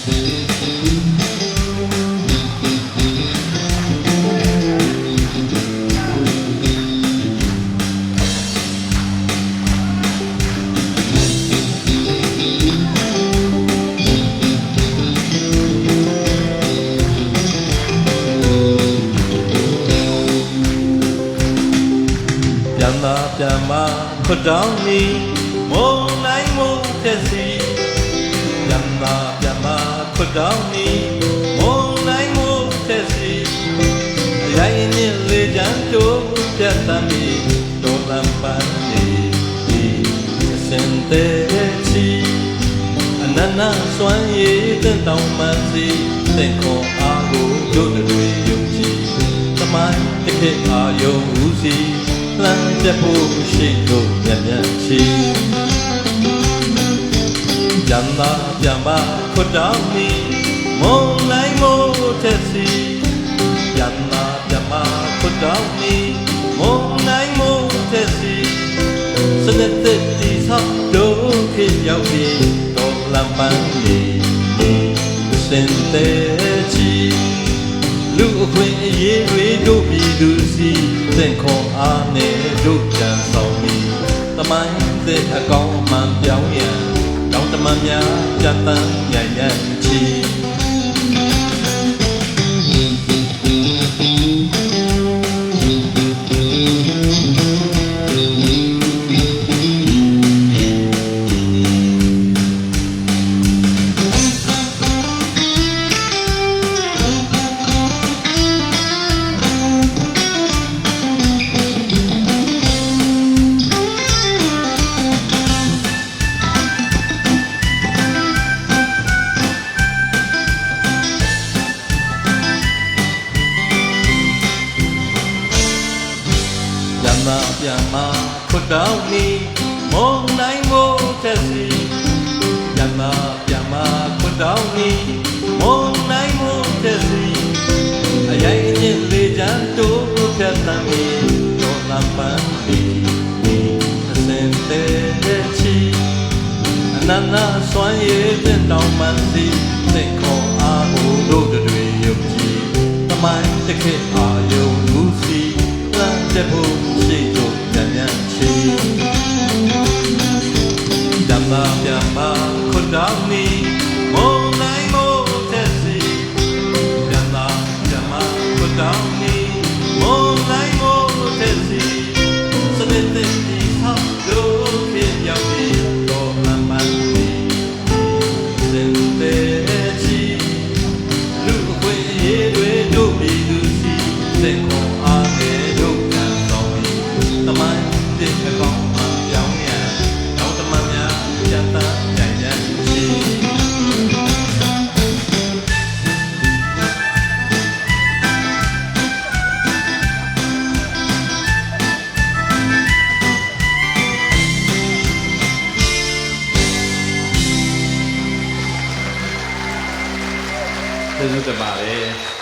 ပြန်သာပြန်မခွ တ်တောင်းနီမုံနိုင်မုံတက်စီရိုင်းနေလေချမ်းတို့ပြတ်တမ်းမီတော်လမ်းပန်းနေဒီစင်တဲ့ချီအနန္နစွမ်းရည်တဲ့တောင်းမှန်စီသင်ခေါ်အားကိုတို့တွေယုံကြည်သမိုင်းတစ်ခေတ်အာယုံဦးစီလမ်းပြဖို့ရှိတို့မြတ်မြတ် သာပြန်ပါခွတ်တောင်းမီမုံလိုက်မို့ထက်စီကြံသာပြန်ပါခွတ်တောင်းမီမုံလိုက်မို့ထက်စီစနစ်သက်ဒီဆောက်တို့ခေတ်ရောက်ပြီးတော်လမ်းပန်းနေစင်တဲ့ချီလူအခွင့်အရေးတွေတို့ပြည်သူစီသင်ခွန်အားနဲ့တို့ကြံဆောင်ပြီးတမိုင်းတဲ့အကောင်အမှန်ပြောင်းရန် တောင်းတမန်များကြံတန်းညံ့ညံ့ချီပြန် မပြန်မခွတ်တောင်းနီမုံနိုင်မို့တက်စီပြန်မပြန်မခွတ်တောင်းနီမုံနိုင်မို့တက်စီအရင်အချင်းလေးချမ်းတို့ဖြတ်သမ်းပြီးတော်လမ်းပန်းပြီးအစင်တဲ့ချီအနန္တစွမ်းရည်တဲ့တောင်းမှန်စီသင်ခေါ်အားကိုတို့တွေယုံကြည်သမိုင်းတစ်ခေတ်အာ ကျေးဇူးတင်ပါတယ်